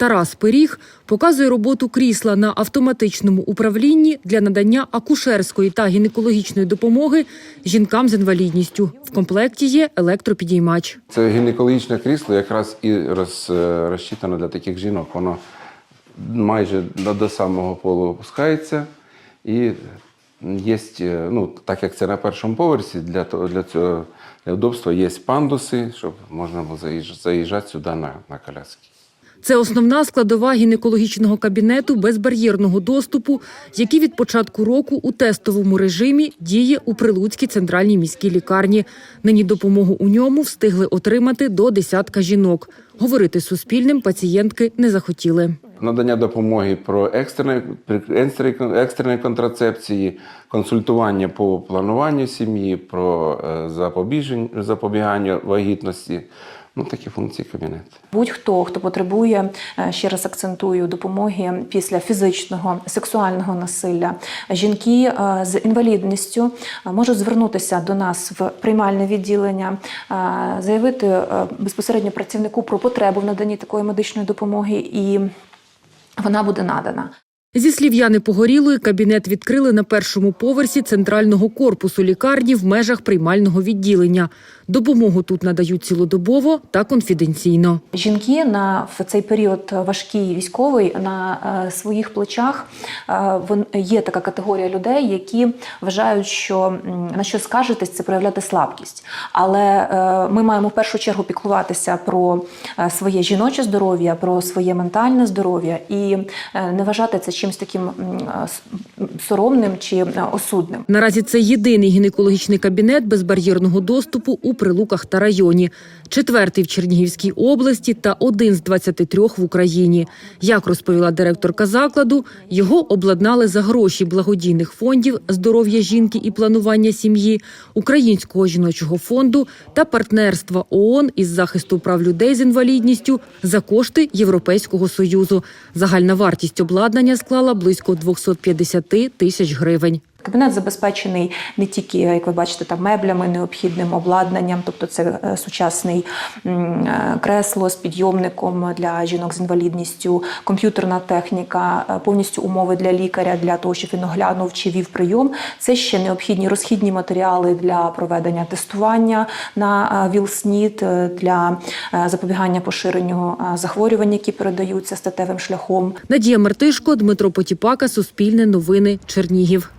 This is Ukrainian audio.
Тарас Пиріг показує роботу крісла на автоматичному управлінні для надання акушерської та гінекологічної допомоги жінкам з інвалідністю. В комплекті є електропідіймач. Це гінекологічне крісло якраз і роз, е, розчитано для таких жінок. Воно майже до, самого полу опускається. І є, ну, так як це на першому поверсі, для, того- для цього для удобства є пандуси, щоб можна було заїжджати сюди на, на коляски. Це основна складова гінекологічного кабінету безбар'єрного доступу, який від початку року у тестовому режимі діє у Прилуцькій центральній міській лікарні. Нині допомогу у ньому встигли отримати до десятка жінок. Говорити Суспільним пацієнтки не захотіли. Надання допомоги про екстреної, екстреної контрацепції, консультування по плануванню сім'ї, про е, запобіжень- запобігання вагітності. Ну, такі функції кабінету. Будь-хто, хто потребує, е, ще раз акцентую, допомоги після фізичного, сексуального насилля, жінки е, з інвалідністю е, можуть звернутися до нас в приймальне відділення, заявити безпосередньо працівнику про потребу в наданні такої медичної допомоги, і вона буде надана. Зі слів Яни Погорілої, кабінет відкрили на першому поверсі центрального корпусу лікарні в межах приймального відділення. Допомогу тут надають цілодобово та конфіденційно. Жінки на в цей період важкий військовий на е, своїх плечах е, є така категорія людей, які вважають, що на що скажетесь, це проявляти слабкість. Але е, ми маємо в першу чергу піклуватися про своє жіноче здоров'я, про своє ментальне здоров'я і не вважати це чимось таким соромним чи е, осудним. Наразі це єдиний гінекологічний кабінет безбар'єрного доступу у Прилуках та районі, четвертий в Чернігівській області та один з 23 в Україні. Як розповіла директорка закладу, його обладнали за гроші благодійних фондів здоров'я жінки і планування сім'ї, Українського жіночого фонду та партнерства ООН із захисту прав людей з інвалідністю за кошти Європейського союзу. Загальна вартість обладнання склала близько 250 тисяч гривень. Кабінет забезпечений не тільки, як ви бачите, там меблями, необхідним обладнанням, тобто це е, сучасний е, кресло з підйомником для жінок з інвалідністю, комп'ютерна техніка, е, повністю умови для лікаря для того, щоб він оглянув чи вів прийом. Це ще необхідні розхідні матеріали для проведення тестування на ВІЛ-СНІД, для запобігання поширенню захворювань, які передаються статевим шляхом. Надія Мартишко, Дмитро Потіпака, Суспільне новини, Чернігів.